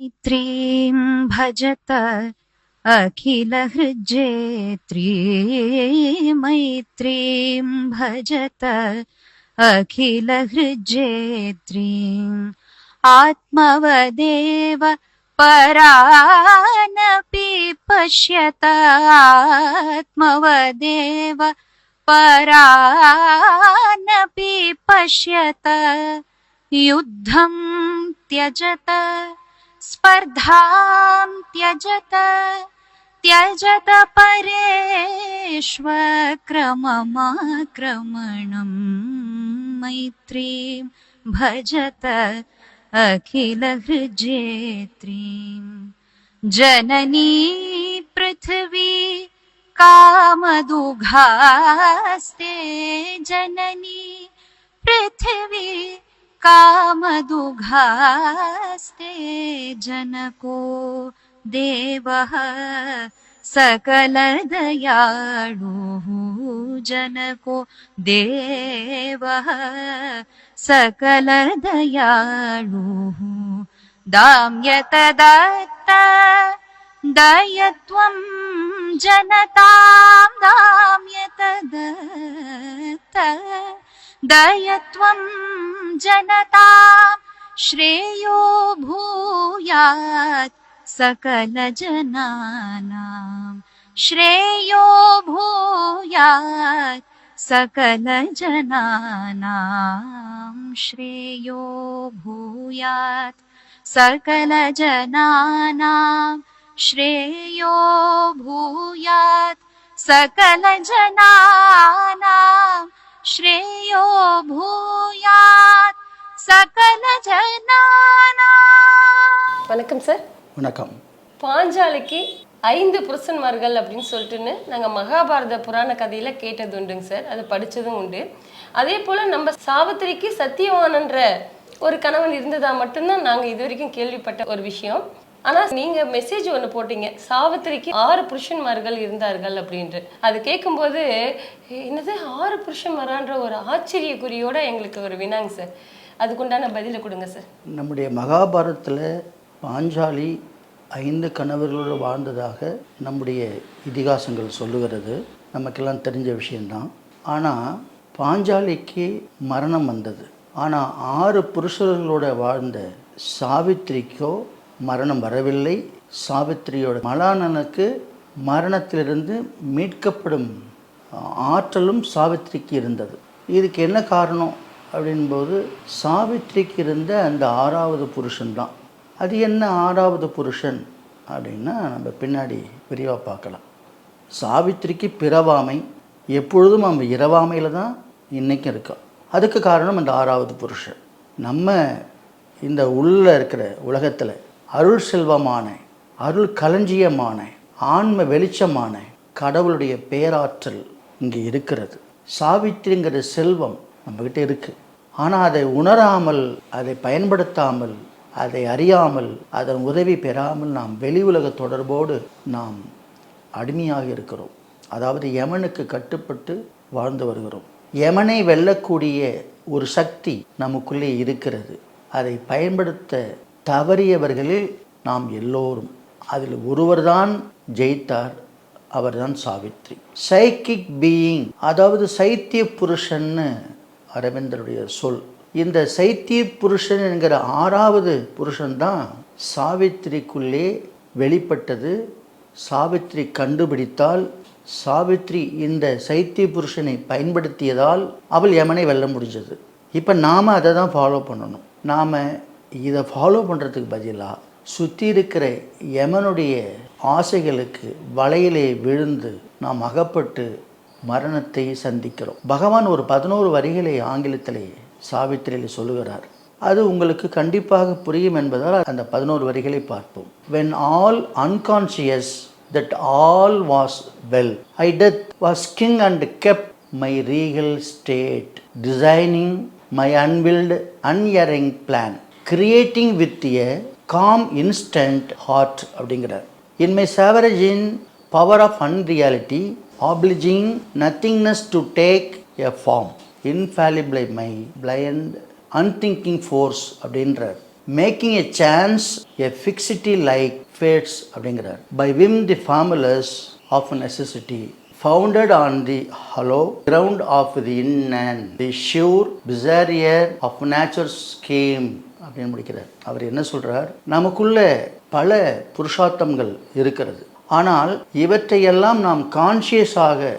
मैत्रीं भजत अखिलहृज्जेत्री मैत्रीं भजत अखिलहृज्जेत्रीम् आत्मवदेव परानपि पश्यत। आत्मवदेव परानपि पश्यत। युद्धं त्यजत स्पर्धां त्यजत त्यजत परेष्वक्रममाक्रमणं मैत्रीं भजत अखिलहृजेत्रीम् जननी पृथिवी कामदुघास्ते जननी पृथिवी कामदुघास्ते जनको देवः सकलदयाणुः जनको देवः सकलदयाणुः दयाडुः दाम्य दयत्वं जनतां दाम्य तद् दयत्वं जनतां श्रेयो भूयात् सकलजनानां श्रेयो भूयात् सकलजनानां श्रेयो भूयात् सकलजनानां श्रेयो भूयात् सकलजनानां श्रेयो भूयात् सकलजनानाम् வணக்கம் சார் வணக்கம் பாஞ்சாலிக்கு ஐந்து புருஷன்மார்கள் அப்படின்னு சொல்லிட்டுன்னு நாங்கள் மகாபாரத புராண கதையில கேட்டது உண்டுங்க சார் அது படிச்சதும் உண்டு அதே போல நம்ம சாவித்திரிக்கு சத்தியவானன்ற ஒரு கணவன் இருந்ததா மட்டும்தான் நாங்கள் இது வரைக்கும் கேள்விப்பட்ட ஒரு விஷயம் ஆனா நீங்க மெசேஜ் ஒன்று போட்டீங்க. சாவித்திரிக்கு ஆறு புருஷன்மார்கள் இருந்தார்கள் அப்படின்ட்டு. அது கேட்கும்போது என்னது? ஆறு புருஷன்மாரான்ற ஒரு ஆச்சரிய குறியோட எங்களுக்கு ஒரு வினாங்க சார். அதுக்குண்டான பதிலை கொடுங்க சார். நம்முடைய மகாபாரதத்தில் பாஞ்சாலி ஐந்து கணவர்களோடு வாழ்ந்ததாக நம்முடைய இதிகாசங்கள் சொல்லுகிறது. நமக்கெல்லாம் தெரிஞ்ச விஷயம்தான். ஆனால் பாஞ்சாலிக்கு மரணம் வந்தது. ஆனால் ஆறு புருஷர்களோட வாழ்ந்த சாவித்திரிக்கோ மரணம் வரவில்லை. சாவித்திரியோட மலானனுக்கு மரணத்திலிருந்து மீட்கப்படும் ஆற்றலும் சாவித்திரிக்கு இருந்தது. இதுக்கு என்ன காரணம்? அப்படின்போது சாவித்திரிக்கு இருந்த அந்த ஆறாவது புருஷன் அது என்ன ஆறாவது புருஷன்? அப்படின்னா நம்ம பின்னாடி விரிவாக பார்க்கலாம். சாவித்திரிக்கு பிறவாமை எப்பொழுதும் நம்ம இரவாமையில் தான் இன்றைக்கும் இருக்கோம் அதுக்கு காரணம் அந்த ஆறாவது புருஷன். நம்ம இந்த உள்ளே இருக்கிற உலகத்தில் அருள் செல்வமான அருள் களஞ்சியமான ஆன்ம வெளிச்சமான கடவுளுடைய பேராற்றல் இங்கே இருக்கிறது. சாவித்திரிங்கிற செல்வம் நம்மக்கிட்ட இருக்குது ஆனால் அதை உணராமல் அதை பயன்படுத்தாமல் அதை அறியாமல் அதன் உதவி பெறாமல் நாம் வெளி உலக தொடர்போடு நாம் அடிமையாக இருக்கிறோம். அதாவது யமனுக்கு கட்டுப்பட்டு வாழ்ந்து வருகிறோம். யமனை வெல்லக்கூடிய ஒரு சக்தி நமக்குள்ளே இருக்கிறது. அதை பயன்படுத்த தவறியவர்களில் நாம் எல்லோரும். அதில் ஒருவர்தான் ஜெயித்தார் அவர்தான் சாவித்ரி. சைக்கிக் பீயிங் அதாவது சைத்திய புருஷன்னு அரவிந்தருடைய சொல். இந்த சைத்திய புருஷன் என்கிற ஆறாவது புருஷன்தான் சாவித்திரிக்குள்ளே வெளிப்பட்டது. சாவித்ரி கண்டுபிடித்தால் சாவித்ரி இந்த சைத்திய புருஷனை பயன்படுத்தியதால் அவள் யமனை வெல்ல முடிஞ்சது. இப்போ நாம் அதை தான் ஃபாலோ பண்ணணும். நாம் இதை ஃபாலோ பண்ணுறதுக்கு பதிலாக சுற்றி இருக்கிற யமனுடைய ஆசைகளுக்கு வலையிலே விழுந்து நாம் அகப்பட்டு மரணத்தை சந்திக்கிறோம். பகவான் ஒரு பதினோரு வரிகளை ஆங்கிலத்திலே சாவித்திரியில் சொல்லுகிறார். அது உங்களுக்கு கண்டிப்பாக புரியும் என்பதால் அந்த பதினோரு வரிகளை பார்ப்போம். When all unconscious that all was well I death was king and kept my regal state designing my unbuilt unerring plan creating with a calm instant heart அப்படிங்கிறார் in my sovereign in power of unreality obliging nothingness to take a form infallibly my blind unthinking force அப்படின்றார் making a chance a fixity like fate's அப்படிங்கிறார் by whim the formulas of necessity founded on the hollow ground of the in and the sure bizarrerie of natural scheme அப்படின்னு முடிக்கிறார். அவர் என்ன சொல்கிறார் நமக்குள்ள பல புருஷார்த்தங்கள் இருக்கிறது. ஆனால் இவற்றையெல்லாம் நாம் கான்சியஸாக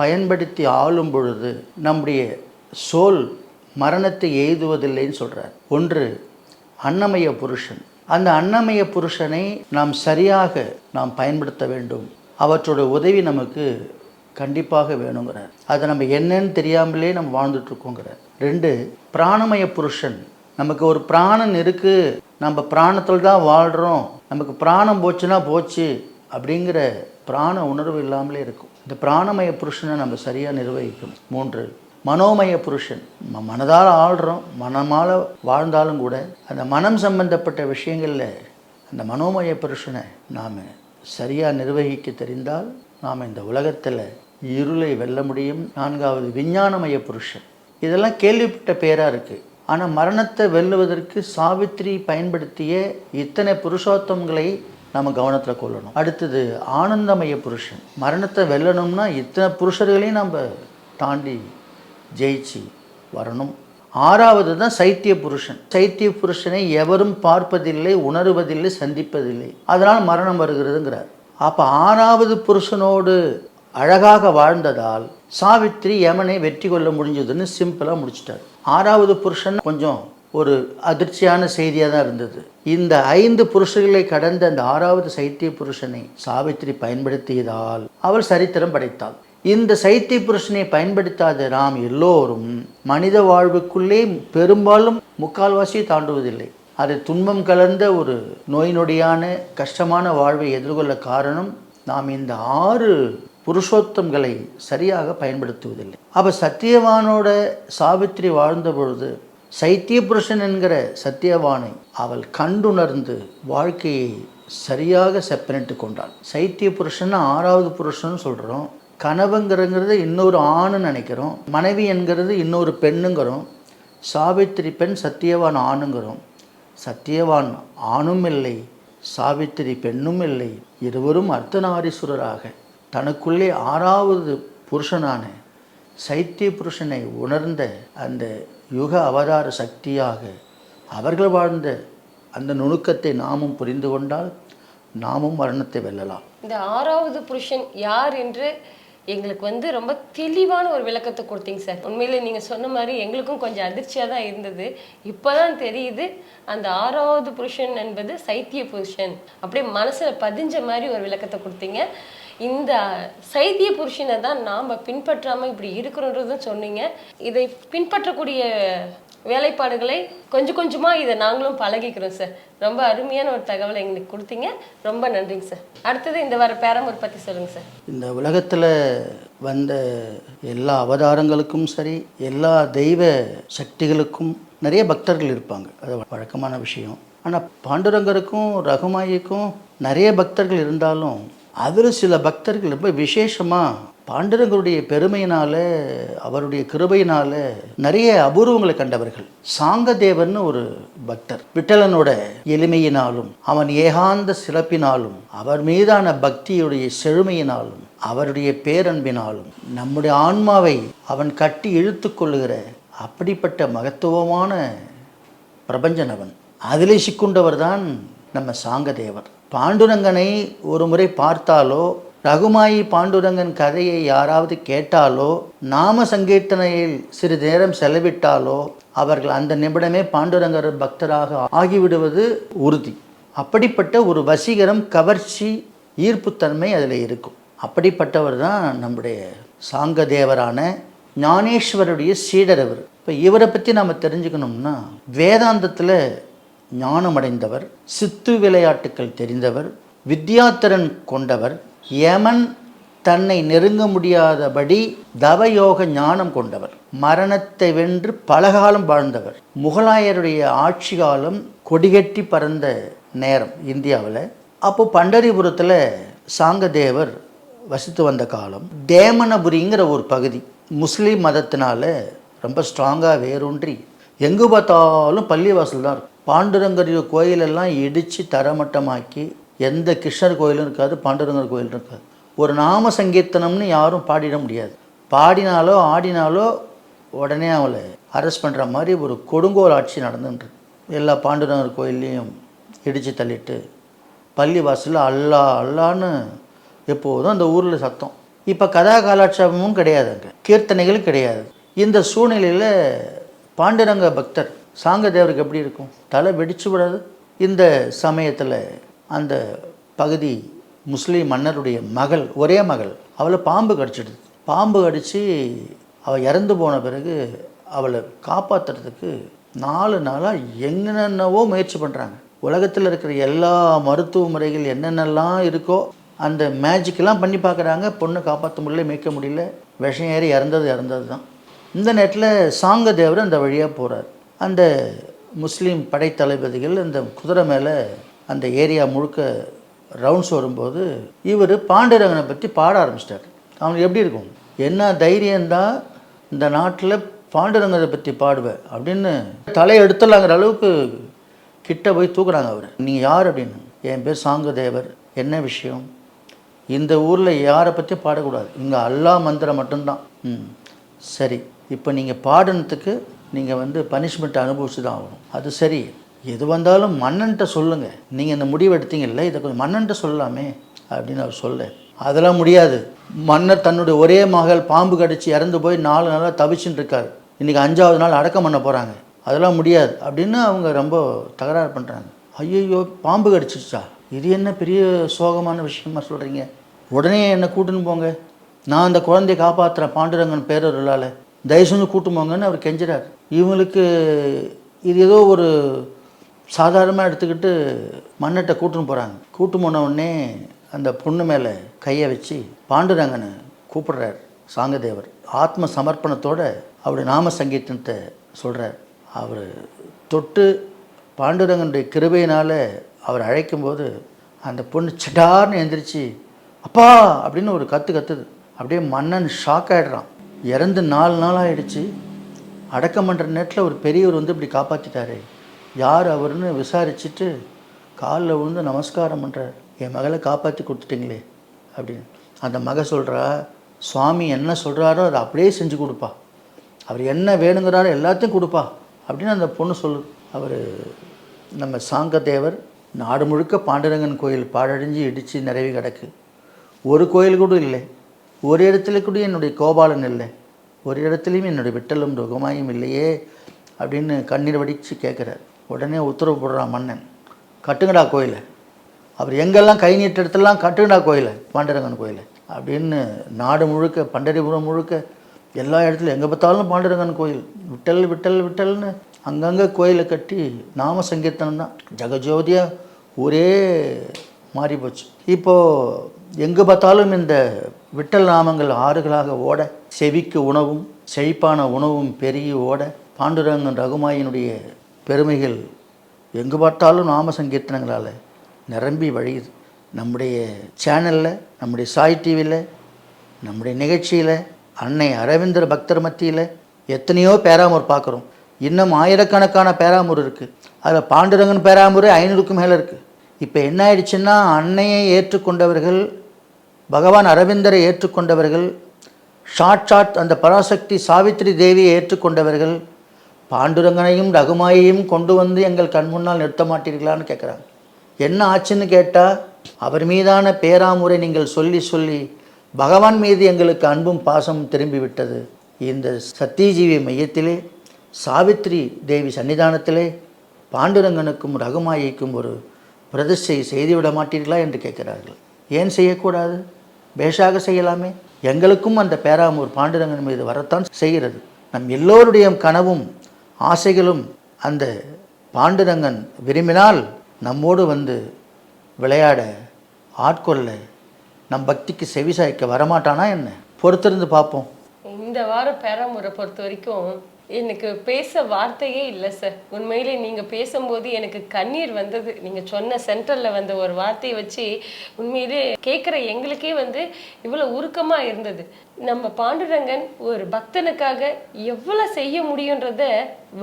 பயன்படுத்தி ஆளும் பொழுது நம்முடைய சோல் மரணத்தை எய்துவதில்லைன்னு சொல்கிறார் ஒன்று அன்னமய புருஷன். அந்த அன்னமய புருஷனை நாம் சரியாக நாம் பயன்படுத்த வேண்டும். அவற்றோட உதவி நமக்கு கண்டிப்பாக வேணுங்கிறார். அதை நம்ம என்னன்னு தெரியாமலே நம்ம வாழ்ந்துட்டு இருக்கோங்கிறார். ரெண்டு பிராணமய புருஷன் நமக்கு ஒரு பிராணன் இருக்குது நம்ம பிராணத்தில் தான் வாழ்கிறோம் நமக்கு பிராணம் போச்சுன்னா போச்சு அப்படிங்கிற பிராண உணர்வு இல்லாமலே இருக்கும். இந்த பிராணமய புருஷனை நம்ம சரியாக நிர்வகிக்கணும். மூன்று மனோமய புருஷன். நம்ம மனதால் ஆள்றோம். மனமால் வாழ்ந்தாலும் கூட அந்த மனம் சம்பந்தப்பட்ட விஷயங்களில் அந்த மனோமய புருஷனை நாம் சரியாக நிர்வகிக்க தெரிந்தால் நாம் இந்த உலகத்தில் இருளை வெல்ல முடியும். நான்காவது விஞ்ஞானமய புருஷன். இதெல்லாம் கேள்விப்பட்ட பேராக இருக்குது ஆனால் மரணத்தை வெல்லுவதற்கு சாவித்திரி பயன்படுத்திய இத்தனை புருஷோத்தங்களை நம்ம கவனத்தில் கொள்ளணும். அடுத்தது ஆனந்தமய புருஷன். மரணத்தை வெல்லணும்னா இத்தனை புருஷர்களையும் நம்ம தாண்டி ஜெயிச்சு வரணும். ஆறாவது தான் சைத்திய புருஷன். சைத்திய புருஷனை எவரும் பார்ப்பதில்லை உணருவதில்லை சந்திப்பதில்லை. அதனால் மரணம் வருகிறதுங்கிறார். அப்போ ஆறாவது புருஷனோடு அழகாக வாழ்ந்ததால் சாவித்திரி யமனை வெற்றி கொள்ள முடிஞ்சதுன்னு சிம்பிளாக முடிச்சிட்டார். ஆறாவது புருஷன் கொஞ்சம் ஒரு அதிர்ச்சியான செய்தியாக தான் இருந்தது. இந்த ஐந்து புருஷர்களை கடந்த அந்த ஆறாவது சைத்திய புருஷனை சாவித்திரி பயன்படுத்தியதால் அவள் சரித்திரம் படைத்தாள். இந்த சைத்திய புருஷனை பயன்படுத்தாத நாம் எல்லோரும் மனித வாழ்வுக்குள்ளே பெரும்பாலும் முக்கால்வாசியை தாண்டுவதில்லை. அது துன்பம் கலந்த ஒரு நோய் நொடியான கஷ்டமான வாழ்வை எதிர்கொள்ள காரணம் நாம் இந்த ஆறு புருஷோத்தம்களை சரியாக பயன்படுத்துவதில்லை. அப்போ சத்தியவானோட சாவித்திரி வாழ்ந்த பொழுது சைத்திய புருஷன் என்கிற சத்தியவானை அவள் கண்டுணர்ந்து வாழ்க்கையை சரியாக செப்பனிட்டு கொண்டாள். சைத்திய புருஷன் ஆறாவது புருஷன் சொல்கிறோம் கனவுங்கிறங்கிறது இன்னொரு ஆணுன்னு நினைக்கிறோம். மனைவி என்கிறது இன்னொரு பெண்ணுங்கிறோம். சாவித்திரி பெண் சத்தியவான் ஆணுங்கிறோம். சத்தியவான் ஆணும் இல்லை சாவித்திரி பெண்ணும் இல்லை இருவரும் அர்த்தநாரீஸ்வரராக. தனக்குள்ளே ஆறாவது புருஷனான சைத்திய புருஷனை உணர்ந்த அந்த யுக அவதார சக்தியாக அவர்கள் வாழ்ந்த அந்த நுணுக்கத்தை நாமும் புரிந்து கொண்டால் நாமும் மரணத்தை வெல்லலாம். இந்த ஆறாவது புருஷன் யார் என்று எங்களுக்கு வந்து ரொம்ப தெளிவான ஒரு விளக்கத்தை கொடுத்தீங்க சார். உண்மையிலே நீங்கள் சொன்ன மாதிரி எங்களுக்கும் கொஞ்சம் அதிர்ச்சியாக தான் இருந்தது. இப்போதான் தெரியுது அந்த ஆறாவது புருஷன் என்பது சைத்திய புருஷன். அப்படியே மனசில் பதிஞ்ச மாதிரி ஒரு விளக்கத்தை கொடுத்தீங்க. இந்த சைத்திய புருஷனை தான் நாம் பின்பற்றாமல் இப்படி இருக்கிறோன்றதும் சொன்னீங்க. இதை பின்பற்றக்கூடிய வேலைப்பாடுகளை கொஞ்சம் கொஞ்சமாக இதை நாங்களும் பழகிக்கிறோம் சார் ரொம்ப அருமையான ஒரு தகவலை எங்களுக்கு கொடுத்தீங்க. ரொம்ப நன்றிங்க சார் அடுத்தது இந்த வார பேரம்பூர் பற்றி சொல்லுங்கள் சார் இந்த உலகத்தில் வந்த எல்லா அவதாரங்களுக்கும் சரி எல்லா தெய்வ சக்திகளுக்கும் நிறைய பக்தர்கள் இருப்பாங்க. அது வழக்கமான விஷயம். ஆனால் பாண்டுரங்கருக்கும் ரகுமாயிக்கும் நிறைய பக்தர்கள் இருந்தாலும் அதில் சில பக்தர்கள் ரொம்ப விசேஷமாக பாண்டரங்களுடைய பெருமையினால அவருடைய கிருபையினால நிறைய அபூர்வங்களை கண்டவர்கள். சாங்கதேவன் ஒரு பக்தர். விட்டலனோட எளிமையினாலும் அவன் ஏகாந்த சிறப்பினாலும் அவர் மீதான பக்தியுடைய செழுமையினாலும் அவருடைய பேரன்பினாலும் நம்முடைய ஆன்மாவை அவன் கட்டி இழுத்து கொள்ளுகிற அப்படிப்பட்ட மகத்துவமான பிரபஞ்சனவன் அதிலே சிக்குண்டவர் தான் நம்ம சாங்கதேவர். பாண்டுரங்கனை ஒரு முறை பார்த்தாலோ ரகுமாயி பாண்டுரங்கன் கதையை யாராவது கேட்டாலோ நாம சங்கீர்த்தனையில் சிறிது நேரம் செலவிட்டாலோ அவர்கள் அந்த நிமிடமே பாண்டுரங்கர் பக்தராக ஆகிவிடுவது உறுதி. அப்படிப்பட்ட ஒரு வசீகரம் கவர்ச்சி ஈர்ப்புத்தன்மை அதில் இருக்கும். அப்படிப்பட்டவர் தான் நம்முடைய சாங்கதேவரான ஞானேஸ்வருடைய சீடர் அவர். இப்போ இவரை பற்றி நம்ம தெரிஞ்சுக்கணும்னா வேதாந்தத்தில் ஞானமடைந்தவர் சித்து விளையாட்டுக்கள் தெரிந்தவர் வித்யாத்திறன் கொண்டவர் யமன் தன்னை நெருங்க முடியாதபடி தவயோக ஞானம் கொண்டவர் மரணத்தை வென்று பலகாலம் வாழ்ந்தவர். முகலாயருடைய ஆட்சி காலம் கொடிகட்டி பறந்த நேரம் இந்தியாவில். அப்போ பண்டரிபுரத்தில் சாங்கதேவர் வசித்து வந்த காலம். தேமனபுரிங்கிற ஒரு பகுதி. முஸ்லீம் மதத்தினால ரொம்ப ஸ்ட்ராங்காக வேரூன்றி எங்கு பார்த்தாலும் பள்ளிவாசல் தான் இருக்கும். பாண்டுரங்கர் கோயிலெல்லாம் இடித்து தரமட்டமாக்கி எந்த கிருஷ்ணர் கோயிலும் இருக்காது பாண்டுரங்கர் கோயில் இருக்காது. ஒரு நாம சங்கீர்த்தனம்னு யாரும் பாடிட முடியாது. பாடினாலோ ஆடினாலோ உடனே அவளை அரெஸ்ட் பண்ணுற மாதிரி ஒரு கொடுங்கோல் ஆட்சி நடந்துட்டு எல்லா பாண்டுரங்கர் கோயில்லையும் இடித்து தள்ளிட்டு பள்ளி வாசலில் அல்லா அல்லான்னு எப்போதும் அந்த ஊரில் சத்தம். இப்போ கதா காலாட்சேபமும் கிடையாது அங்கே. கீர்த்தனைகளும் கிடையாது. இந்த சூழ்நிலையில் பாண்டுரங்க பக்தர் சாங்கதேவருக்கு எப்படி இருக்கும்? தலை வெடிச்சு விடாது. இந்த சமயத்தில் அந்த பகுதி முஸ்லீம் மன்னருடைய மகள் ஒரே மகள் அவளை பாம்பு கடிச்சிடுது. பாம்பு கடித்து அவள் இறந்து போன பிறகு அவளை காப்பாற்றுறதுக்கு நாலு நாளாக என்னென்னவோ முயற்சி பண்ணுறாங்க உலகத்தில் இருக்கிற எல்லா மருத்துவ முறைகள் என்னென்னலாம் இருக்கோ அந்த மேஜிக்கெல்லாம் பண்ணி பார்க்குறாங்க பொண்ணை காப்பாற்ற முடியல மீட்க முடியல. விஷம் ஏறி இறந்தது இறந்தது தான் இந்த நேரத்தில் சாங்க தேவர் அந்த வழியாக போகிறார் அந்த முஸ்லீம் படைத்தளபதிகள் அந்த குதிரை மேலே அந்த ஏரியா முழுக்க ரவுண்ட்ஸ் வரும்போது இவர் பாண்டரங்கனை பற்றி பாட ஆரம்பிச்சிட்டார். அவனுக்கு எப்படி இருக்கும்? என்ன தைரியம்தான் இந்த நாட்டில் பாண்டரங்கனை பற்றி பாடுவேன் அப்படின்னு தலையை எடுத்துடலாங்கிற அளவுக்கு கிட்ட போய் தூக்குறாங்க அவர். நீங்கள் யார்? அப்படின்னு. என் பேர் சாங்கதேவர். என்ன விஷயம்? இந்த ஊரில் யாரை பற்றி பாடக்கூடாது. இங்கே அல்லா மந்திரம் மட்டும்தான். ம். சரி. இப்போ நீங்கள் பாடினத்துக்கு நீங்கள் வந்து பனிஷ்மெண்ட் அனுபவிச்சு தான் ஆகணும். அது சரி. எது வந்தாலும் மன்னன்ட்ட சொல்லுங்கள் நீங்கள் இந்த முடிவு எடுத்தீங்கல்ல இதை கொஞ்சம் மன்னன்ட்ட சொல்லலாமே அப்படின்னு அவர் சொல்ல. அதெல்லாம் முடியாது. மன்னர் தன்னுடைய ஒரே மகள் பாம்பு கடிச்சு இறந்து போய் நாலு நாளாக தவிச்சுட்டு இருக்காரு. இன்றைக்கி அஞ்சாவது நாள் அடக்கம் பண்ண போகிறாங்க அதெல்லாம் முடியாது அப்படின்னு அவங்க ரொம்ப தகராறு பண்ணுறாங்க ஐயோ பாம்பு கடிச்சிருச்சா? இது என்ன பெரிய சோகமான விஷயமா சொல்கிறீங்க உடனே என்னை கூட்டுன்னு போங்க. நான் அந்த குழந்தைய காப்பாற்றுறேன் பாண்டுரங்கன் பேரருளால். தயவு செஞ்சு கூட்டு போங்கன்னு அவர் கெஞ்சுறார். இவங்களுக்கு இது ஏதோ ஒரு சாதாரணமாக எடுத்துக்கிட்டு மன்னட்டை கூட்டுன்னு போகிறாங்க கூட்டு போன உடனே அந்த பொண்ணு மேலே கையை வச்சு பாண்டுரங்கனை கூப்பிடுறார் சாங்கதேவர். ஆத்ம சமர்ப்பணத்தோடு அவருடைய நாம சங்கீதத்தை சொல்கிறார் அவர் தொட்டு பாண்டுரங்கனுடைய கிருபையினால் அவர் அழைக்கும்போது அந்த பொண்ணு சிடார்னு எந்திரிச்சு அப்பா! அப்படின்னு ஒரு கத்து கத்துது. அப்படியே மன்னன் ஷாக் ஆகிடுறான் இறந்து நாலு நாள் ஆயிடுச்சு அடக்கம் பண்ணுற நேரத்தில் ஒரு பெரியவர் வந்து இப்படி காப்பாற்றிட்டாரு யார் அவர்னு விசாரிச்சுட்டு காலில் விழுந்து நமஸ்காரம் பண்ணுறார் என் மகளை காப்பாற்றி கொடுத்துட்டிங்களே அப்படின்னு. அந்த மக சொல்கிறா சுவாமி என்ன சொல்கிறாரோ அதை அப்படியே செஞ்சு கொடுப்பா. அவர் என்ன வேணுங்கிறாரோ எல்லாத்தையும் கொடுப்பா அப்படின்னு அந்த பொண்ணு சொல்லு அவர் நம்ம சாங்கத்தேவர் நாடு முழுக்க பாண்டுரங்கன் கோயில் பாழடைஞ்சு இடித்து நிறைவு கிடக்கு. ஒரு கோயில் கூட இல்லை. ஒரு இடத்துல கூட என்னுடைய கோபாலன் இல்லை. ஒரு இடத்துலையும் என்னுடைய விட்டலும் ருகமாயும் இல்லையே அப்படின்னு கண்ணீர் வடித்து கேட்குறார். உடனே உத்தரவு போடுறான் மன்னன். கட்டுங்கடா கோயிலை. அவர் எங்கெல்லாம் கை நீட்ட இடத்துலலாம் கட்டுங்கடா கோயிலை பாண்டரங்கன் கோயிலை அப்படின்னு நாடு முழுக்க பண்டரிபுரம் முழுக்க எல்லா இடத்துலையும் எங்கே பார்த்தாலும் பாண்டரங்கன் கோயில். விட்டல் விட்டல் விட்டல்னு அங்கங்கே கோயிலை கட்டி நாம சங்கீர்த்தனம் தான். ஜெகஜோதியாக ஊரே மாறி போச்சு இப்போது எங்கே பார்த்தாலும் இந்த விட்டல் நாமங்கள் ஆறுகளாக ஓட செவிக்கு உணவும் செழிப்பான உணவும் பெருகி ஓட பாண்டுரங்கன் ரகுமாயினுடைய பெருமைகள் எங்கு பார்த்தாலும் நாம சங்கீர்த்தனங்களால் நிரம்பி வழியுது. நம்முடைய சேனலில் நம்முடைய சாய் டிவியில் நம்முடைய நிகழ்ச்சியில் அன்னை அரவிந்தர் பக்தர் மத்தியில் எத்தனையோ பேராமூர் பார்க்குறோம். இன்னும் ஆயிரக்கணக்கான பேராமூர் இருக்குது அதில் பாண்டுரங்கன் பேராமூர் ஐநூறுக்கும் மேலே இருக்குது இப்போ என்ன ஆயிடுச்சுன்னா அன்னையை ஏற்றுக்கொண்டவர்கள் பகவான் அரவிந்தரை ஏற்றுக்கொண்டவர்கள் சாட்சாத் அந்த பராசக்தி சாவித்ரி தேவியை ஏற்றுக்கொண்டவர்கள் பாண்டுரங்கனையும் ரகுமாயையும் கொண்டு வந்து எங்கள் கண் முன்னால் நிறுத்த மாட்டீர்களான்னு கேட்குறாங்க என்ன ஆச்சுன்னு கேட்டால் அவர் மீதான பேராமுறை நீங்கள் சொல்லி சொல்லி பகவான் மீது எங்களுக்கு அன்பும் பாசமும் திரும்பி விட்டது இந்த சத்தியஜீவி மையத்திலே சாவித்ரி தேவி சன்னிதானத்திலே பாண்டுரங்கனுக்கும் ரகுமாயிக்கும் ஒரு பிரதிஷ்டை செய்துவிட மாட்டீர்களா என்று கேட்கிறார்கள் ஏன் செய்யக்கூடாது? பேஷாக செய்யலாமே. எங்களுக்கும் அந்த பேராமூர் பாண்டுரங்கன் மீது வரத்தான் செய்கிறது. நம் எல்லோருடைய கனவும் ஆசைகளும் அந்த பாண்டுரங்கன் விரும்பினால் நம்மோடு வந்து விளையாட ஆட்கொள்ள நம் பக்திக்கு செவிசாய்க்க வரமாட்டானா என்ன? பொறுத்திருந்து பார்ப்போம். இந்த வாரம் பேராமுறை பொறுத்த வரைக்கும் எனக்கு பேச வார்த்தையே இல்லை சார் உண்மையிலே நீங்க பேசும்போது எனக்கு கண்ணீர் வந்தது. நீங்க சொன்ன சென்டர்ல வந்த ஒரு வார்த்தையை வச்சு உண்மையிலே கேட்குற எங்களுக்கே வந்து இவ்வளவு உருக்கமா இருந்தது. நம்ம பாண்டுரங்கன் ஒரு பக்தனுக்காக எவ்வளவு செய்ய முடியுன்றத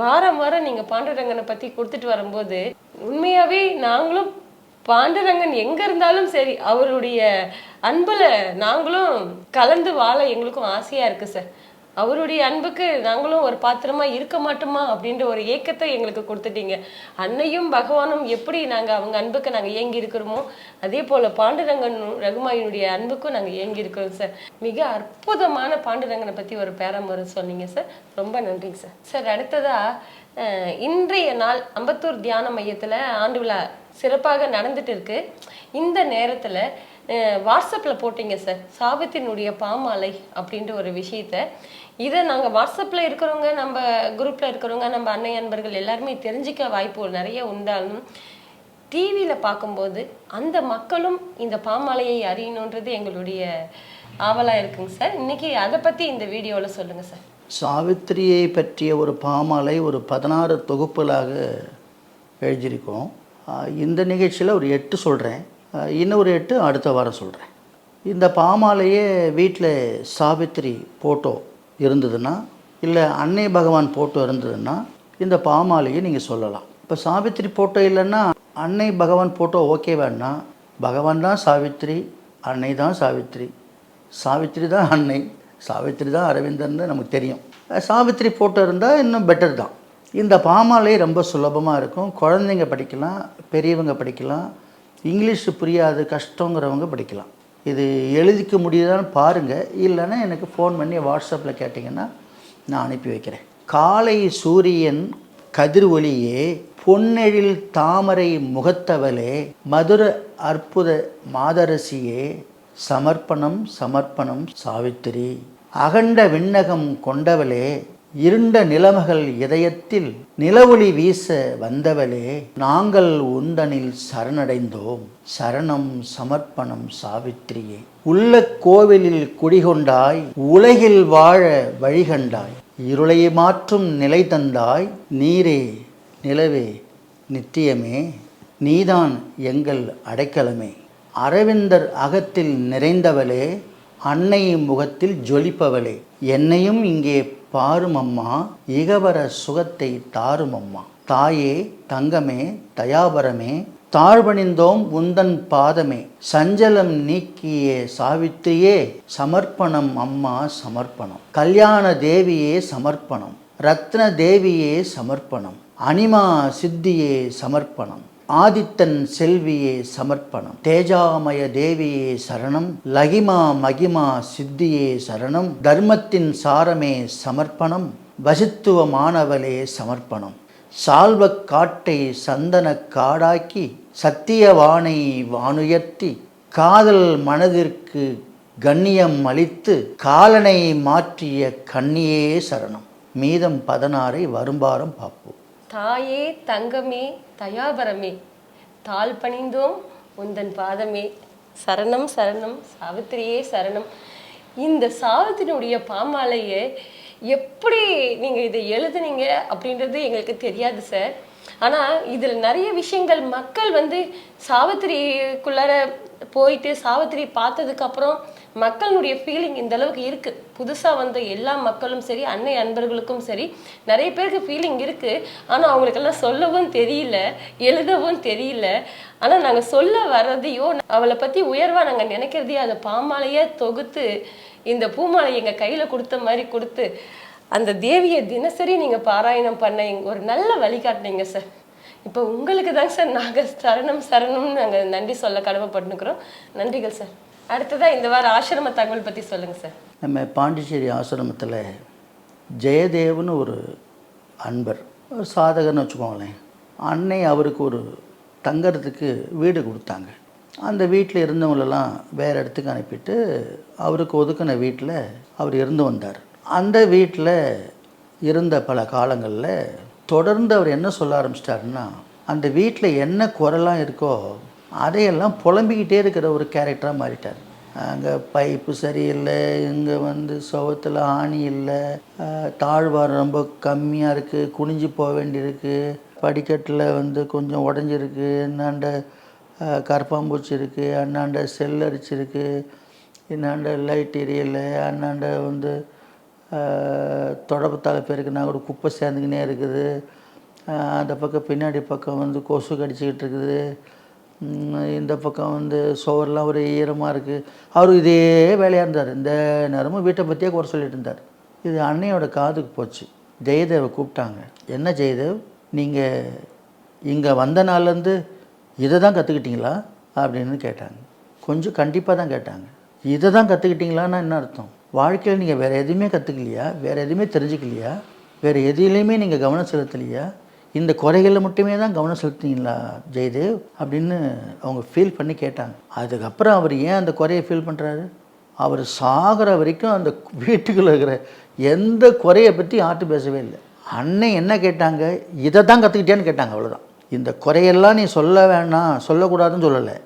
வாரம் வாரம் நீங்க பாண்டுரங்கனை பத்தி கொடுத்துட்டு வரும்போது உண்மையாவே நாங்களும் பாண்டுரங்கன் எங்க இருந்தாலும் சரி அவருடைய அன்புல நாங்களும் கலந்து வாழ எங்களுக்கும் ஆசையா இருக்கு சார் அவருடைய அன்புக்கு நாங்களும் ஒரு பாத்திரமா இருக்க மாட்டோமா அப்படின்ற ஒரு ஏக்கத்தை எங்களுக்கு கொடுத்துட்டீங்க. அன்னையும் பகவானும் எப்படி நாங்க அவங்க அன்புக்கு நாங்க ஏங்கி இருக்கிறோமோ அதே போல பாண்டுரங்கன் ரகுமாயினுடைய அன்புக்கும் நாங்க ஏங்கி இருக்கிறோம் சார் மிக அற்புதமான பாண்டுரங்கனை பத்தி ஒரு பேரமுறை சொன்னீங்க சார் ரொம்ப நன்றிங்க சார் சார் அடுத்ததா இன்றைய நாள் அம்பத்தூர் தியான மையத்துல ஆண்டு விழா சிறப்பாக நடந்துட்டு இருக்கு. இந்த நேரத்தில் வாட்ஸ்அப்பில் போட்டிங்க போட்டீங்க சார். சாவித்தினுடைய பாமாலை அப்படின்ற ஒரு விஷயத்த. இதை நாங்கள் வாட்ஸ்அப்பில் இருக்கிறவங்க நம்ம குரூப்பில் இருக்கிறவங்க நம்ம அன்னை அன்பர்கள் எல்லாருமே தெரிஞ்சுக்க வாய்ப்பு நிறைய உண்டாலும் டிவியில் பார்க்கும்போது அந்த மக்களும் இந்த பாமாலையை அறியணுன்றது எங்களுடைய ஆவலாக இருக்குங்க சார். இன்னைக்கு அதை பற்றி இந்த வீடியோவில் சொல்லுங்கள் சார். சாவித்திரியை பற்றிய ஒரு பாமாலை ஒரு பதினாறு தொகுப்புகளாக எழுதியிருக்கோம். இந்த நிகழ்ச்சியில் ஒரு எட்டு சொல்கிறேன் இன்னும் ஒரு எட்டு அடுத்த வாரம் சொல்கிறேன் இந்த பாமாலையே வீட்டில் சாவித்திரி ஃபோட்டோ இருந்ததுன்னா இல்லை அன்னை பகவான் ஃபோட்டோ இருந்ததுன்னா இந்த பாமாலையை நீங்கள் சொல்லலாம். இப்போ சாவித்திரி ஃபோட்டோ இல்லைன்னா அன்னை பகவான் ஃபோட்டோ ஓகே வேணா பகவான் தான் சாவித்திரி அன்னை தான் சாவித்திரி. சாவித்திரி தான் அன்னை சாவித்திரி தான் அரவிந்தர்னு நமக்கு தெரியும். சாவித்திரி ஃபோட்டோ இருந்தால் இன்னும் பெட்டர் தான். இந்த பாமாலே ரொம்ப சுலபமாக இருக்கும். குழந்தைங்க படிக்கலாம் பெரியவங்க படிக்கலாம் இங்கிலீஷ் புரியாது கஷ்டங்கிறவங்க படிக்கலாம். இது எழுதிக்க முடியுதான்னு பாருங்கள் இல்லைன்னா எனக்கு ஃபோன் பண்ணி வாட்ஸ்அப்பில் கேட்டிங்கன்னா நான் அனுப்பி வைக்கிறேன். காலை சூரியன் கதிர் ஒளியே பொன்னெழில் தாமரை முகத்தவளே மதுர அற்புத மாதரசியே சமர்ப்பணம் சமர்ப்பணம் சாவித்திரி. அகண்ட விண்ணகம் கொண்டவளே இருண்ட நிலமகள் இதயத்தில் நிலவொளி வீச வந்தவளே நாங்கள் உந்தனில் சரணடைந்தோம். சரணம் சமர்ப்பணம் சாவித்திரியே. உள்ள கோவிலில் குடிகொண்டாய் உலகில் வாழ வழிகண்டாய். இருளை மாற்றும் நிலை தந்தாய் நீரே நிலவே நித்தியமே. நீதான் எங்கள் அடைக்கலமே. அரவிந்தர் அகத்தில் நிறைந்தவளே அன்னை முகத்தில் ஜொலிப்பவளே. என்னையும் இங்கே பாரும் அம்மா இகவர சுகத்தை தாருமம்மா. தாயே தங்கமே தயாபரமே தாழ்வணிந்தோம் உந்தன் பாதமே. சஞ்சலம் நீக்கியே சாவித்திரியே சமர்ப்பணம் அம்மா சமர்ப்பணம். கல்யாண தேவியே சமர்ப்பணம். ரத்ன தேவியே சமர்ப்பணம். அனிமா சித்தியே சமர்ப்பணம். ஆதித்தன் செல்வியே சமர்ப்பணம். தேஜாமய தேவியே சரணம். லகிமா மகிமா சித்தியே சரணம். தர்மத்தின் சாரமே சமர்ப்பணம். வசித்துவ மாணவலே சமர்ப்பணம். சால்வ காட்டை சந்தன காடாக்கி சத்தியவானை வானுயர்த்தி காதல் மனதிற்கு கண்ணியம் அளித்து காலனை மாற்றிய கண்ணியே சரணம். மீதம் பதினாறை வரும்பாரம் பார்ப்போம். தாயே தங்கமே தயாபரமே. தாழ் பணிந்தோம் உந்தன் பாதமே. சரணம் சரணம் சாவித்திரியே சரணம். இந்த சாவித்திரியுடைய பாமாலையை எப்படி நீங்கள் இதை எழுதுனீங்க அப்படின்றது எங்களுக்கு தெரியாது சார். ஆனால் இதில் நிறைய விஷயங்கள் மக்கள் வந்து சாவித்திரிக்குள்ளார போயிட்டு சாவித்திரி பார்த்ததுக்கப்புறம் மக்களுடைய ஃபீலிங் இந்த அளவுக்கு இருக்கு. புதுசா வந்த எல்லா மக்களும் சரி அன்னை அன்பர்களுக்கும் சரி நிறைய பேருக்கு ஃபீலிங் இருக்கு. ஆனா அவங்களுக்கெல்லாம் சொல்லவும் தெரியல எழுதவும் தெரியல. ஆனா நாங்க சொல்ல வர்றதையோ அவளை பத்தி உயர்வா நாங்க நினைக்கிறதையோ அதை பாமாலையே தொகுத்து இந்த பூமாலை எங்க கையில கொடுத்த மாதிரி கொடுத்து அந்த தேவியை தினசரி நீங்க பாராயணம் பண்ண ஒரு நல்ல வழிகாட்டினீங்க சார் இப்போ உங்களுக்கு தாங்க சார் நாங்கள் சரணம் சரணம்னு நாங்கள் நன்றி சொல்ல கடமைப்பட்டுக்கிறோம் நன்றிகள் சார் அடுத்ததாக இந்த வார ஆசிரம தகவல் பற்றி சொல்லுங்கள் சார். நம்ம பாண்டிச்சேரி ஆசிரமத்தில் ஜெயதேவ்னு ஒரு அன்பர் ஒரு சாதகர்னு வச்சுக்கோங்களேன். அன்னை அவருக்கு ஒரு தங்கறதுக்கு வீடு கொடுத்தாங்க. அந்த வீட்டில் இருந்தவங்களெல்லாம் வேறு இடத்துக்கு அனுப்பிட்டு அவருக்கு ஒதுக்கின வீட்டில் அவர் இருந்து வந்தார். அந்த வீட்டில் இருந்த பல காலங்களில் தொடர்ந்து அவர் என்ன சொல்ல ஆரம்பிச்சிட்டாருன்னா அந்த வீட்டில் என்ன குறைலாம் இருக்கோ அதையெல்லாம் புலம்பிக்கிட்டே இருக்கிற ஒரு கேரக்டராக மாறிட்டார். அங்கே பைப்பு சரியில்லை இங்கே வந்து சுவத்தில் ஆணி இல்லை தாழ்வாரம் ரொம்ப கம்மியாக இருக்குது குனிஞ்சு போக வேண்டியிருக்கு படிக்கட்டில் வந்து கொஞ்சம் உடஞ்சிருக்கு என்னாண்ட கரப்பாம்பூச்சி இருக்குது அண்ணாண்ட செல் அரிச்சிருக்கு என்னாண்ட லைட் எரியலை அண்ணாண்ட வந்து தொடப்பு தலைப்பேருக்கு நான் கூட குப்பை சேர்ந்துக்கினே இருக்குது அந்த பக்கம் பின்னாடி பக்கம் வந்து கொசு கடிச்சிக்கிட்டு இருக்குது இந்த பக்கம் வந்து சுவர்லாம் ஒரு ஈரமாக இருக்குது அவர் இதே வேலையாக இருந்தார். இந்த நேரமும் வீட்டை பற்றியே குறை சொல்லிட்டு இருந்தார். இது அன்னையோட காதுக்கு போச்சு. ஜெயதேவை கூப்பிட்டாங்க. என்ன ஜெயதேவ்? நீங்கள் இங்கே வந்த நாள்லேருந்து இதை தான் கற்றுக்கிட்டீங்களா அப்படின்னு கேட்டாங்க. கொஞ்சம் கண்டிப்பாக தான் கேட்டாங்க. இதை தான் கற்றுக்கிட்டீங்களான்னா என்ன அர்த்தம்? வாழ்க்கையில் நீங்கள் வேறு எதுவுமே கற்றுக்கலையா வேறு எதுவுமே தெரிஞ்சுக்கலையா? வேறு எதுலேயுமே நீங்கள் கவனம் செலுத்தலையா? இந்த குறைகளில் மட்டுமே தான் கவனம் செலுத்தினீங்களா ஜெயதேவ்? அப்படின்னு அவங்க ஃபீல் பண்ணி கேட்டாங்க. அதுக்கப்புறம் அவர் ஏன் அந்த குறையை ஃபீல் பண்ணுறாரு அவர் சாகிற வரைக்கும் அந்த வீட்டுக்குள்ளே இருக்கிற எந்த குறையை பற்றி யார்ட்டும் பேசவே இல்லை. அன்னை என்ன கேட்டாங்க? இதை தான் கற்றுக்கிட்டேன்னு கேட்டாங்க அவ்வளோதான் இந்த குறையெல்லாம் நீ சொல்ல வேணாம் சொல்லக்கூடாதுன்னு சொல்லலை.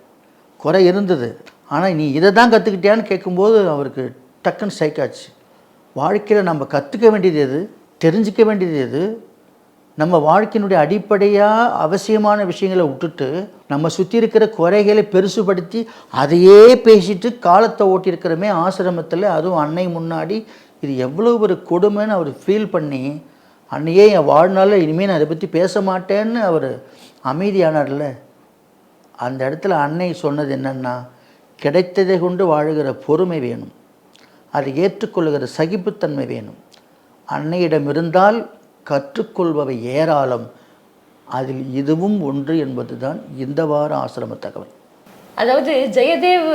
குறை இருந்தது. ஆனால் நீ இதை தான் கற்றுக்கிட்டியான்னு கேட்கும்போது அவருக்கு டக்குன்னு ஸ்ட்ரைக்காச்சு வாழ்க்கையில் நம்ம கற்றுக்க வேண்டியது எது? தெரிஞ்சிக்க வேண்டியது எது? நம்ம வாழ்க்கையினுடைய அடிப்படையாக அவசியமான விஷயங்களை விட்டுட்டு நம்ம சுற்றி இருக்கிற குறைகளை பெருசுபடுத்தி அதையே பேசிட்டு காலத்தை ஓட்டியிருக்கிறமே ஆசிரமத்தில் அதுவும் அன்னை முன்னாடி. இது எவ்வளோ ஒரு கொடுமைன்னு அவர் ஃபீல் பண்ணி அன்னையே என் வாழ்நாளில் இனிமேல் நான் அதை பற்றி பேச மாட்டேன்னு அவர் அமைதியானார்ல. அந்த இடத்துல அன்னை சொன்னது என்னென்னா கிடைத்ததை கொண்டு வாழுகிற பொறுமை வேணும். அதை ஏற்றுக்கொள்கிற சகிப்புத்தன்மை வேணும். அன்னையிடம் இருந்தால் கற்றுக்கொள்பவை ஏராளம். அதில் இதுவும் ஒன்று என்பதுதான் இந்த வார ஆசிரம தகவல். அதாவது ஜெயதேவ்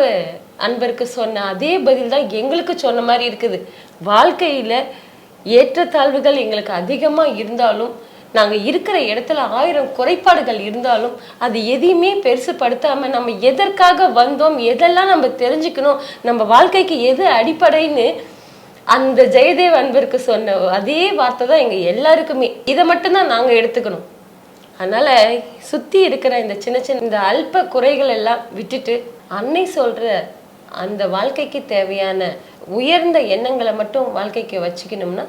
அன்பருக்கு சொன்ன அதே பதில் தான் எங்களுக்கு சொன்ன மாதிரி இருக்குது. வாழ்க்கையில் ஏற்றத்தாழ்வுகள் எங்களுக்கு அதிகமாக இருந்தாலும் நாங்கள் இருக்கிற இடத்துல ஆயிரம் குறைபாடுகள் இருந்தாலும் அது எதையுமே பெருசுப்படுத்தாமல் நம்ம எதற்காக வந்தோம் எதெல்லாம் நம்ம தெரிஞ்சுக்கணும் நம்ம வாழ்க்கைக்கு எது அடிப்படைன்னு அந்த ஜெயதேவ் அன்பருக்கு சொன்ன அதே வார்த்தை தான் எங்க எல்லாருக்குமே. இதை மட்டும்தான் நாங்க எடுத்துக்கணும். அதனால சுத்தி இருக்கிற இந்த சின்ன சின்ன இந்த அல்ப குறைகள் எல்லாம் விட்டுட்டு அன்னை சொல்ற அந்த வாழ்க்கைக்கு தேவையான உயர்ந்த எண்ணங்களை மட்டும் வாழ்க்கைக்கு வச்சுக்கணும்னா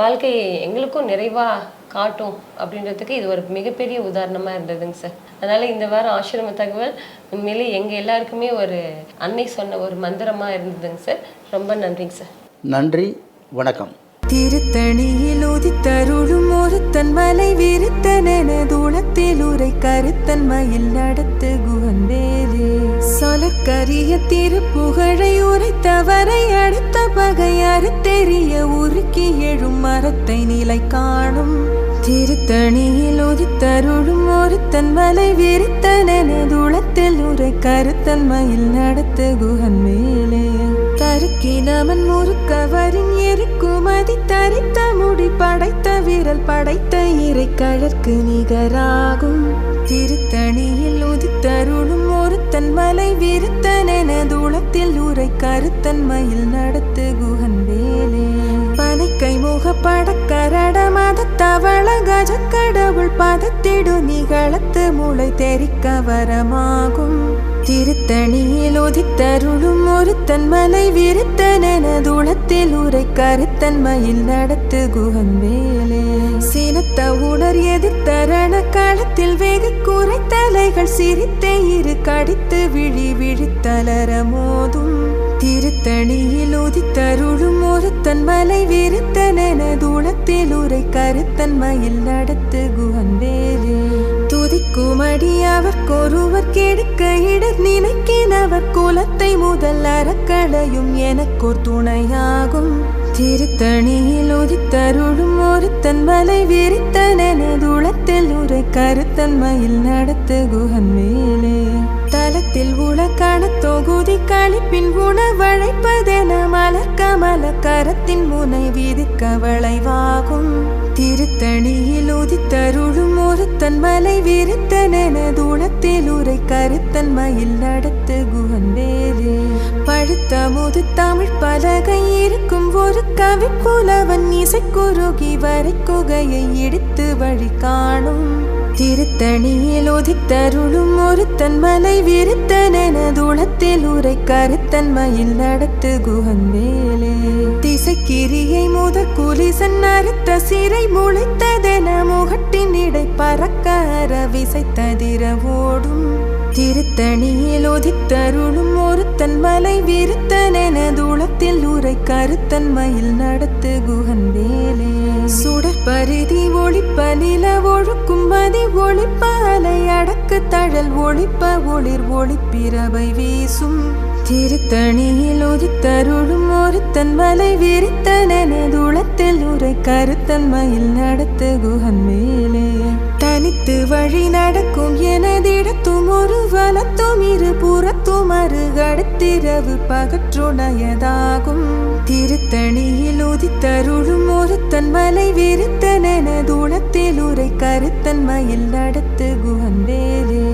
வாழ்க்கையை எங்களுக்கும் நிறைவா காட்டும் அப்படின்றதுக்கு இது ஒரு மிகப்பெரிய உதாரணமா இருந்ததுங்க சார். அதனால இந்த வாரம் ஆசிரம தகவல் உண்மையிலே எங்க எல்லாருக்குமே ஒரு அன்னை சொன்ன ஒரு மந்திரமா இருந்ததுங்க சார். ரொம்ப நன்றிங்க சார். நன்றி வணக்கம். திருத்தணியில் உதித்தருளும் ஒருத்தன் மலை விருத்தனென தூளத்தில் உரை கருத்தன் மயில் நடத்து குகந்தேலே. சொலக்கரிய திருப்புகழை உரைத்தவரை அடுத்த பகை அறுத்தெறிய உருக்கி எழும் மரத்தை நிலை காணும். திருத்தணியில் உதித்தருளும் ஒருத்தன் மலை விருத்தனென தூளத்தில் உரை கருத்தன் மயில் நடத்து குகன் மேலே தருக்கினவன் முறுக்கவரின் எருக்குமதி தரித்த முடி படைத்த விரல் படைத்த இறை கழற்கு நிகராகும். திருத்தணியில் உதித்தருளும் ஒருத்தன் மலை விருத்தனென தூளத்தில் உரை கருத்தன் மயில் நடத்து குகன் வேலே. பனைக்கை முகப்பட கரட மத தவள கஜக்கடவுள் பதத்திடு நிகழத்து முளை தெரிக்க வரமாகும். திருத்தணியில் ஒதித்தருளும் ஒருத்தன் மலை விருத்தனதுளத்தில் உரை கருத்தன் மயில் நடத்து குகன் வேலே சினத்த உணர் எதிர்த்தரண களத்தில் வெகு குறை தலைகள் சிரித்தே இரு கடித்து விழி விழித்தலர மோதும். திருத்தணியில் ஒதித்தருளும் ஒருத்தன் மலை விருத்தனதுளத்தில் உரை கருத்தன் மயில் நடத்து குகன் வேலே துதிக்குமடி அவர்க்கொருவர் கெடுக்க இடர் நினைக்கினவர் குலத்தை முதல் அறக்கடையும் எனக்கோர் துணையாகும். திருத்தணியில் உதித்தருளும் ஒருத்தன் மலை விரித்தனென துளத்தில் உரை கருத்தன்மையில் நடத்து குகன் மேலே. தலத்தில் உலக்கான தொகுதி கழிப்பின் உணவழைப்பதென மலர் கமல கரத்தின் முனை விதிக்க வளைவாகும். திருத்தணியில் உதித்தருளும் ஒருத்தன் மலை விருத்தனென தூணத்தில் உரை கருத்தன் மயில் நடத்து குகன் வேலே பழுத்த முது தமிழ் பலகை இருக்கும் ஒரு கவி புலவன் இசைக்குருகி வரை குகையை இடித்து வழி காணும். திருத்தணியில் ஒதித்தருளும் ஒருத்தன் மலை விருத்தனதுளத்தில் உரை கருத்தன் மயில் நடத்து குகன் வேலே முதற் குலிசன் அறுத்த சிறை முளைத்ததென முகட்டின் இடை பறக்க விசைத்ததிர ஓடும். திருத்தணியில் ஒதித்தருளும் ஒருத்தன் மலை விருத்தனென தூளத்தில் உரை கருத்தன் மயில் நடத்து குகன் வேலே சுடற்பரிதி ஒளிப்ப நில ஒழுக்கும் மதி ஒளிப்ப அலை அடக்கு தழல் ஒளிப்ப ஒளிர் ஒளிப்பிரவை வீசும். திருத்தணியில் உதித்தருளும் ஒருத்தன் மலை விரித்தனதுளத்தில் உரை கருத்தன் மயில் நடத்து குகன் மேலே. தனித்து வழி நடக்கும் எனதிடத்தும் ஒரு வலத்தும் இரு புறத்தும் அருகடுத்திரவு பகற்றுடையதாகும் திருத்தணியில் உதித்தருளும் ஒருத்தன் மலை விரித்தனதுளத்தில் உரை கருத்தன் மயில் நடத்து குகன் வேலே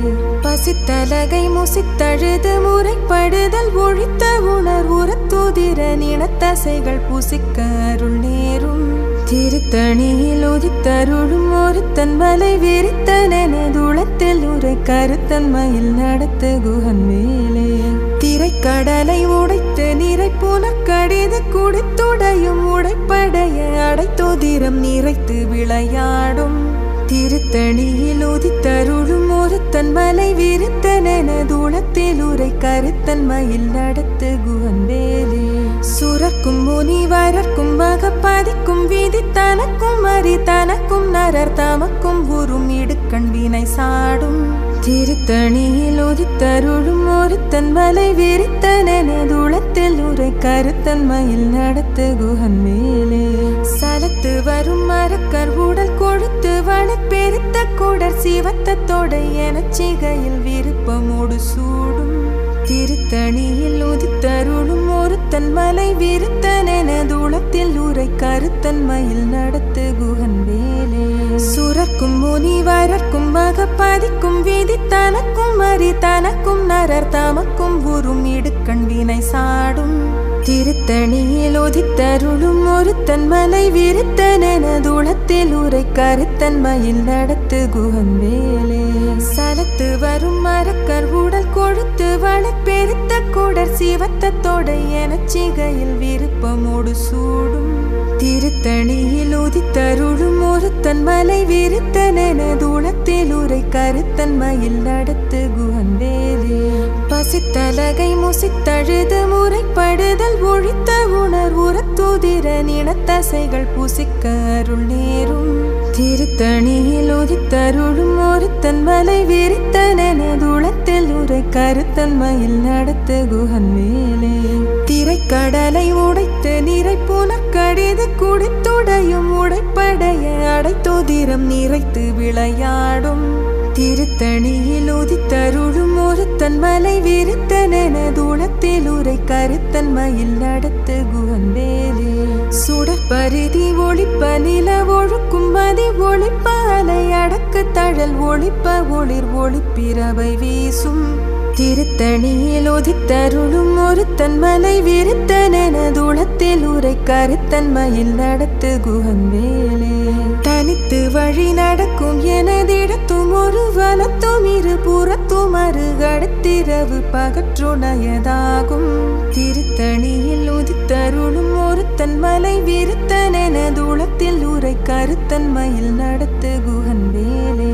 பசித்தலகை முசித்தழுது முறைப்படுதல் ஒழித்த உணர் உரத்துதிர நினத்தசைகள் புசிக்க அருள் நேரும். திருத்தணியில் உதித்தருளும் ஒருத்தன் மலை விரித்தனென துளத்தில் உரை கருத்தன்மையில் நடத்து குகன் மேலே. திரைக்கடலை உடைத்து நிறை புனக்கடிது குடித்துடையும் உடைப்படைய அடைத்துதிரம் நிறைத்து விளையாடும். திருத்தணியில் உதித்தருளும் ஒருத்தன் மலை விருத்தனதுளத்தில் உரை கருத்தன் மயில் நடத்து குகந்தேலே சுரக்கும் முனி முனிவரர்க்கும் மகப்பதிக்கும் விதி தனக்கும் அறி தனக்கும் நரர் தமக்கும் உறும் இடுக்கண் வினை சாடும். திருத்தணியில் உதித்தருளும் ஒருத்தன் மலை விரித்தனதுளத்தில் உரை கருத்தன் மயில் நடத்து குகன் மேலே சலத்து வரும் மரக்கர் உடல் கொழுத்து வளப்பெருத்த கூடர் சிவத்த தொடை எனச் சிகையில் விருப்பமோடு சூடும். திருத்தணியில் உதித்தருளும் ஒருத்தன் மலை விருத்தனதுளத்தில் உரை கருத்தன் மயில் நடத்து குகன் வேலே. சுரக்கும் முனி முனிவரர்க்கும் மகப்பதிக்கும் விதி தனக்கும் அறி தனக்கும் நரர் தமக்கும் உறும் இடுக்கண் வினை சாடும். திருத்தணியில் ஒதித்தருளும் ஒருத்தன் மலை விருத்தனதுளத்தில் உரை கருத்தன் மயில் நடத்து குகன் வேலே. சலத்து வரும் மரக்கர் உடல் கொழுத்து வளப்பெருத்த குடர் சிவத்தத்தோட தொடை எனச் சிகையில் விருப்பமோடு சூடும். திருத்தணியில் ஒதித்தருளும் ஒருத்தன் மலை விருத்தனதுளத்தில் உரை கருத்தன் மயில் நடத்து குகன் வேலே. பசித்தலகை முசித்தழுது முறைப்படுதல் ஒழித்த உணர் உரத்துதிர நினத்தசைகள் புசிக்க அருள் நேரும். திருத்தணியில் உதித்தருளும் ஒருத்தன் மலை விரித்தனதுளத்தில் உரை கருத்தன் மயில் நடத்து குகன் மேலே. திரைக்கடலை உடைத்து நிறை புனக்கடிது குடித்துடையும் உடைப்படைய அடைத்துதிரம் நிறைத்து விளையாடும். திருத்தணியில் உதித்தருளும் ஒருத்தன் மலை விருத்தனதுளத்தில் உரை கருத்தன் மயில் நடத்து குகன் வேலே சுடற்பரிதி ஒளிப்ப நில ஒழுக்கும் மதி ஒளிப்ப அலை அடக்கு தழல் ஒளிப்ப ஒளிர் ஒளிப்பிரவை வீசும். திருத்தணியில் உதித்தருளும் ஒருத்தன் மலை விருத்தனதுளத்தில் உரை கருத்தன் மயில் நடத்து குகன் வேலே தனித்து வழி நடக்கும் எனதிடத்தும் ஒரு வனத்தும் இரு புறத்தும் அருகடுத்திரவு பகற்றுணையதாகும். திருத்தணியில் உதித்தருளும் ஒருத்தன் மலை விருத்தன் எனதுளத்தில் உரை கருத்தன் மயில் நடத்து குகன் வேலே.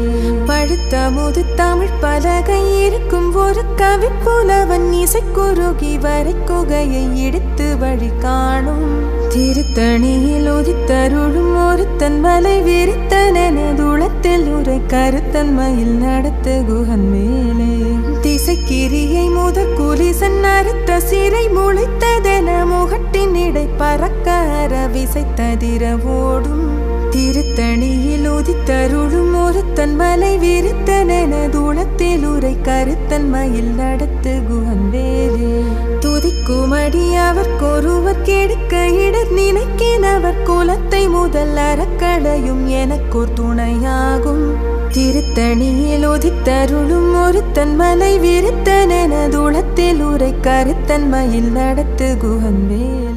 பழுத்த முது தமிழ் பலகை இருக்கும் ஒரு கவிப்புலவன் இசைக்குருகி வரை குகையை எடுத்து வழி காணும். திருத்தணியில் உதித்தருளும் ஒரு ஒருத்தன் மலை விரித்தனதுளத்தில் உரை கருத்தன்மையில் நடத்த குகன் மேலே. திசைக்கிரியை முதற் குலிசன் அறுத்த சிறை முளைத்ததென முகட்டின் இடை பறக்க அற விசைத்ததிர ஓடும். திருத்தணியில் உதித்தருளும் ஒருத்தன் மலை விருத்தனதுளத்தில் உரை கருத்தன் மயில் நடத்து குகன் வேலே துதிக்குமடி அவர்க்கொருவர் கெடுக்க இடர் நினைக்கினவர் குலத்தை முதல் அறக்கடையும் எனக்கோர் துணையாகும். திருத்தணியில் ஒதித்தருளும் ஒருத்தன் மலை விருத்தனதுளத்தில் உரை கருத்தன்மையில் நடத்து குகன்வே